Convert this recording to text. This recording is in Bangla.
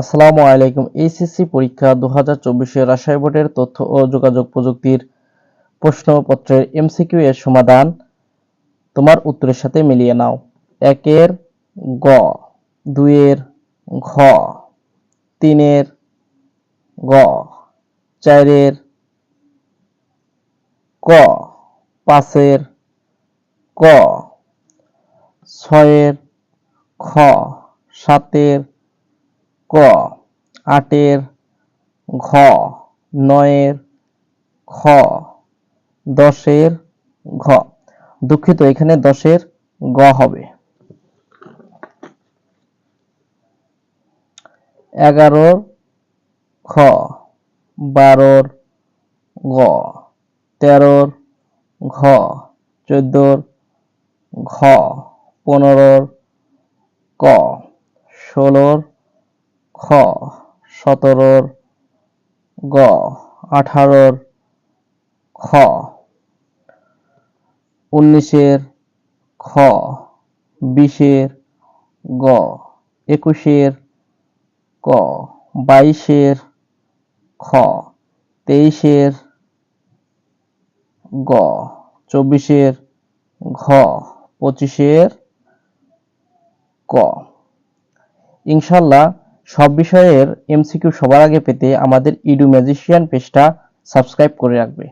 আসসালামু আলাইকুম। এইচএসসি পরীক্ষা দু হাজার চব্বিশে রাজশাহী বোর্ডের তথ্য ও যোগাযোগ প্রযুক্তির প্রশ্নপত্রের এমসিকিউ এর সমাধান। তোমার উত্তরের সাথে মিলিয়ে নাও। একের গ, দুইয়ের ঘ, তিনের গ, চারের ক, পাঁচের ক, ছয়ের খ, সাতের ক, আটের ঘ, নয়ের খ, দশের ঘ। দুঃখিত, এখানে দশের গ হবে। এগারোর খ, বারোর গ, তেরোর ঘ, চোদ্দোর ঘ, পনেরোর ক, ষোলোর খ, সতেরোর গ, আঠারোর খ, উনিশের খ, বিশের গ, একুশের ক, বাইশের খ, তেইশের গ, চব্বিশের ঘ, পঁচিশের ক। ইনশাল্লাহ সব বিষয়ের এমসিকিউ সবার আগে পেতে আমাদের ইডু ম্যাজিশিয়ান পেজটা সাবস্ক্রাইব করে রাখবে।